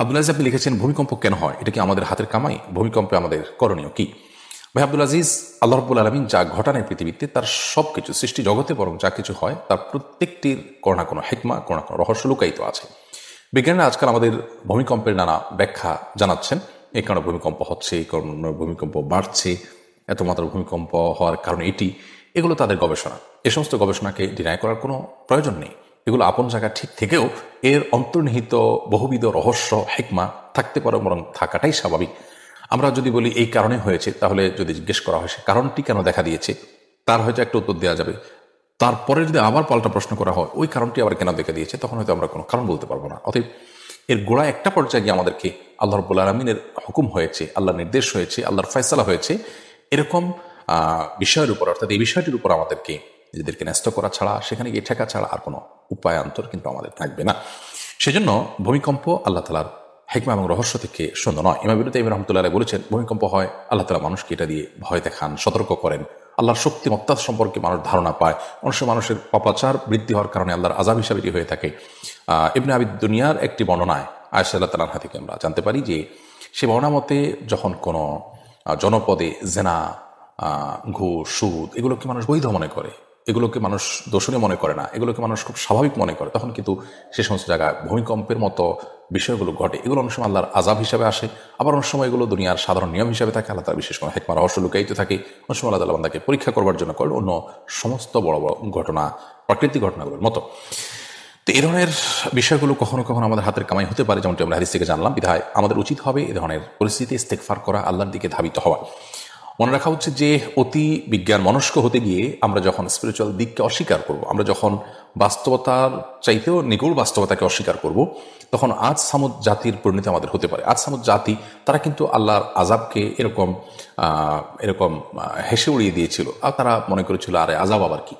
আব্দুল আজিজ আপনি লিখেছেন, ভূমিকম্প কেন হয়? এটা কি আমাদের হাতের কামাই? ভূমিকম্পে আমাদের করণীয় কি? ভাই আব্দুল আজিজ, আল্লাহ রব্বুল আলমিন যা ঘটানের পৃথিবীতে তার সব কিছু সৃষ্টি জগতে বরং যা কিছু হয়, তার প্রত্যেকটির কোনো না কোনো হেকমা, কোনো না কোনো রহস্য লুকায়িত আছে। বিজ্ঞানীরা আজকাল আমাদের ভূমিকম্পের নানা ব্যাখ্যা জানাচ্ছেন। এই কারণে ভূমিকম্প হচ্ছে, এই কারণে ভূমিকম্প বাড়ছে, এত মাত্রার ভূমিকম্প হওয়ার কারণ এটি। এগুলো তাদের গবেষণা। এ সমস্ত গবেষণাকে ডিনাই করার কোনো প্রয়োজন নেই। এগুলো আপন জায়গা ঠিক থেকেও এর অন্তর্নিহিত বহুবিধ রহস্য, হেকমা থাকতে পারে, বরং থাকাটাই স্বাভাবিক। আমরা যদি বলি এই কারণে হয়েছে, তাহলে যদি জিজ্ঞেস করা হয় সে কারণটি কেন দেখা দিয়েছে, তার হয়তো একটা উত্তর দেওয়া যাবে। তারপরে যদি আবার পাল্টা প্রশ্ন করা হয়, ওই কারণটি আবার কেন দেখা দিয়েছে, তখন হয়তো আমরা কোনো কারণ বলতে পারব না। অতএব এর গোড়া একটা পর্যায়ে গিয়ে আমাদেরকে আল্লাহ রব্বুল আলমিনের হুকুম হয়েছে, আল্লাহর নির্দেশ হয়েছে, আল্লাহর ফয়সালা হয়েছে, এরকম বিষয়ের উপর, অর্থাৎ এই বিষয়টির উপর আমাদেরকে নিজেদেরকে ন্যস্ত করা ছাড়া, সেখানে গিয়ে ঠেকা ছাড়া আর কোনো উপায়ান্তর কিন্তু আমাদের থাকবে না। সেজন্য ভূমিকম্প আল্লাহ তালার হেকমা এবং রহস্য থেকে সুন্দর নয়। ইমাম বিরুদ্ধে ইমরান রহমতুল্লাহ বলেছেন, ভূমিকম্প হয়, আল্লাহ তালা মানুষকে এটা দিয়ে ভয় দেখান, সতর্ক করেন। আল্লাহর শক্তি শক্তিমত্তা সম্পর্কে মানুষ ধারণা পায়। অনেক মানুষের পাপাচার বৃদ্ধি হওয়ার কারণে আল্লাহর আজাব হিসাবে হয়ে থাকে। ইবনে আবিদ দুনিয়ার একটি বর্ণনায় আয়সা আল্লাহ তালাহা থেকে আমরা জানতে পারি যে, সে বর্ণনা মতে যখন কোনো জনপদে জেনা ঘুষ, সুদ, এগুলোকে মানুষ বৈধ মনে করে। এগুলোকে মানুষ দোষণীয় মনে করে না, এগুলোকে মানুষ খুব স্বাভাবিক মনে করে। তখন কিন্তু সে সমস্ত জায়গায় ভূমিকম্পের মতো বিষয়গুলো ঘটে। এগুলো অনেক সময় আল্লাহর আজাব হিসাবে আসে, আবার অনেক সময় এগুলো দুনিয়ার সাধারণ নিয়ম হিসাবে থাকে, আল্লাহ তার বিশেষ কোনো হেকমা রহস্য লুকায়িত থাকে। অনেক সময় আল্লাহ তালা বান্দাকে পরীক্ষা করবার জন্য করে অন্য সমস্ত বড় বড় ঘটনা, প্রাকৃতিক ঘটনাগুলোর মতো। তো এ ধরনের বিষয়গুলো কখনো কখনো আমাদের হাতের কামাই হতে পারে, যেমনটি আমরা হাদিস থেকে জানলাম। বিধায় আমাদের উচিত হবে এ ধরনের পরিস্থিতি ইস্তেকফার করা, আল্লাহর দিকে ধাবিত হওয়া। মনে রাখা হচ্ছে যে অতি বিজ্ঞান মনস্ক হতে গিয়ে আমরা যখন স্পিরিচুয়াল দিককে অস্বীকার করব, আমরা যখন বাস্তবতার চাইতেও নিগুড় বাস্তবতাকে অস্বীকার করব, তখন আজ সামুদ জাতির পরিণতি আমাদের হতে পারে। আজ সামুদ জাতি, তারা কিন্তু আল্লাহর আজাবকে এরকম এরকম হেসে উড়িয়ে দিয়েছিল। আর তারা মনে করেছিল, আরে আজাব আবার কি?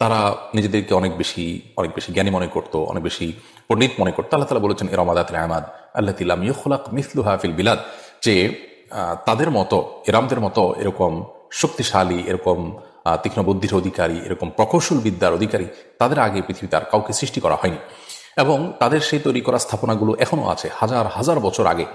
তারা নিজেদেরকে অনেক বেশি অনেক বেশি জ্ঞানী মনে করতো, অনেক বেশি পণ্ডিত মনে করতো। আল্লাহ তালা বলেছেন এরমাদাত আহমাদ আল্লাহ তিলাম ইউখলাক মিসলু হাফিল বিলাদ। যে তাদের মতো এরামদের মতো এরকম শক্তিশালী, এরকম তীক্ষ্ণ বুদ্ধির অধিকারী, এরকম প্রকৌশল বিদ্যার অধিকারী তাদের আগে পৃথিবীতে আর কাউকে সৃষ্টি করা হয়নি। এবং তাদের সেই তৈরি করা স্থাপনাগুলো এখনও আছে হাজার হাজার বছর আগে।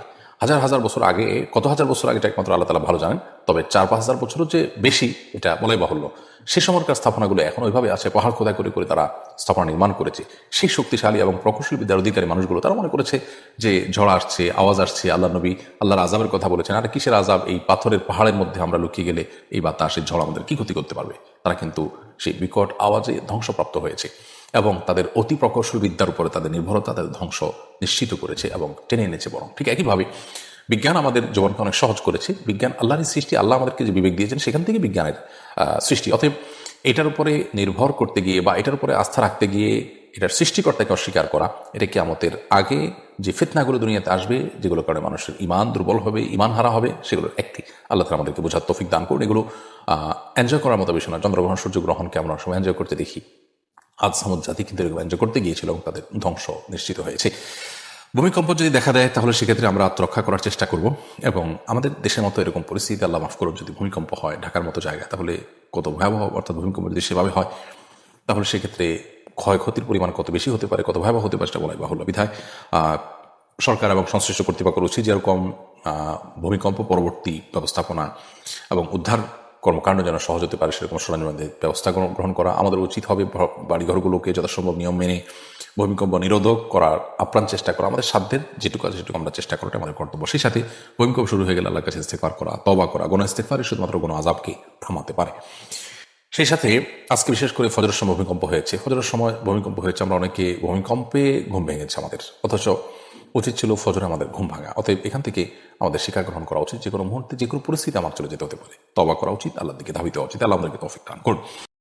হাজার হাজার বছর আগে, কত হাজার বছর আগে একমাত্র আল্লাহ তালা ভালো জানেন, তবে চার, পাঁচ হাজার বছরও যে বেশি এটা বলাই বাহুল্য। সে সময়কার স্থাপনাগুলো এখন ওইভাবে আছে, পাহাড় খোদাই করে করে তারা স্থাপনা নির্মাণ করেছে। সেই শক্তিশালী এবং প্রকৌশল বিদ্যার অধিকারী মানুষগুলো তারা মনে করেছে যে ঝড় আসছে, আওয়াজ আসছে আল্লাহ নবী আল্লাহর আজাবের কথা বলেছেন। আর কিসের আজাব এই পাথরের পাহাড়ের মধ্যে আমরা লুকিয়ে গেলে এই বাতাসের ঝড় আমাদের কি ক্ষতি করতে পারবে? তারা কিন্তু সেই বিকট আওয়াজে ধ্বংসপ্রাপ্ত হয়েছে। এবং তাদের অতি প্রকৌশল বিদ্যার উপরে তাদের নির্ভরতা, তাদের ধ্বংস নিশ্চিত করেছে এবং টেনে এনেছে বরং। ঠিক একইভাবে বিজ্ঞান আমাদের জীবনকে অনেক সহজ করেছে। বিজ্ঞান আল্লাহর সৃষ্টি, আল্লাহ আমাদেরকে যে বিবেক দিয়েছেন, সেখান থেকে বিজ্ঞানের সৃষ্টি। অতএব এটার উপরে নির্ভর করতে গিয়ে বা এটার উপরে আস্থা রাখতে গিয়ে এটার সৃষ্টিকর্তাকে অস্বীকার করা, এটা কি আমাদের আগে যে ফিতনাগুলো দুনিয়াতে আসবে যেগুলো কারণে মানুষের ইমান দুর্বল হবে ইমান হারা হবে, সেগুলোর একটি। আল্লাহ আমাদেরকে বোঝার তফিক দান করুন। এগুলো এনজয় করার মতো বিষয় না চন্দ্রগ্রহণ, সূর্যগ্রহণকে আমরা সময় এনজয় করতে দেখি। আজ সামুদ জাতি কিন্তু এনজয় করতে গিয়েছিল এবং তাদের ধ্বংস নিশ্চিত হয়েছে। ভূমিকম্প যদি দেখা দেয়, তাহলে সেক্ষেত্রে আমরা আত্মরক্ষা করার চেষ্টা করব এবং আমাদের দেশের মতো এরকম পরিস্থিতি, আল্লাহ মাফ করুন যদি ভূমিকম্প হয় ঢাকার মতো জায়গায়, তাহলে কত ভয়াবহ অর্থাৎ ভূমিকম্প যদি সেভাবে হয়, তাহলে সেক্ষেত্রে ক্ষয়ক্ষতির পরিমাণ কত বেশি হতে পারে, কত ভয়াবহ হতে পারে, সেটা বলাই বাহুল্য বিধায়। সরকার এবং সংশ্লিষ্ট কর্তৃপক্ষ উচিত যেরকম ভূমিকম্প পরবর্তী ব্যবস্থাপনা এবং উদ্ধার কর্মকাণ্ড যেন সহজ হতে পারে, সেরকম সরঞ্জামের ব্যবস্থা গ্রহণ- করা আমাদের উচিত হবে। বাড়িঘরগুলোকে যথাসম্ভব নিয়ম মেনে ভূমিকম্প নিরোধক করার আপ্রাণ চেষ্টা করা, আমাদের সাধ্যের যেটুকু আছে সেটুকু আমরা চেষ্টা করাটা আমাদের কর্তব্য। সেই সাথে ভূমিকম্প শুরু হয়ে গেলে আল্লাহর কাছে ইস্তেফার করা তবা করা গণ ইস্তেফারই শুধুমাত্র কোনো আজাবকে থামাতে পারে। সেই সাথে আজকে বিশেষ করে ফজরের সময় ভূমিকম্প হয়েছে। ফজরের সময় ভূমিকম্প হয়েছে, আমরা অনেকে ভূমিকম্পে ঘুম ভেঙেছে আমাদের। অথচ উচিত ছিল ফজরে আমাদের ঘুম ভাঙা। অতএব এখান থেকে আমাদের শিক্ষা গ্রহণ করা উচিত যে কোনো মুহূর্তে যে কোনো পরিস্থিতি আমার চলে যেতে হতে পারে। তবা করা উচিত, আল্লাহর দিকে ধাবিত উচিত। আল্লাহ আমাদেরকে তফিক দান করুন।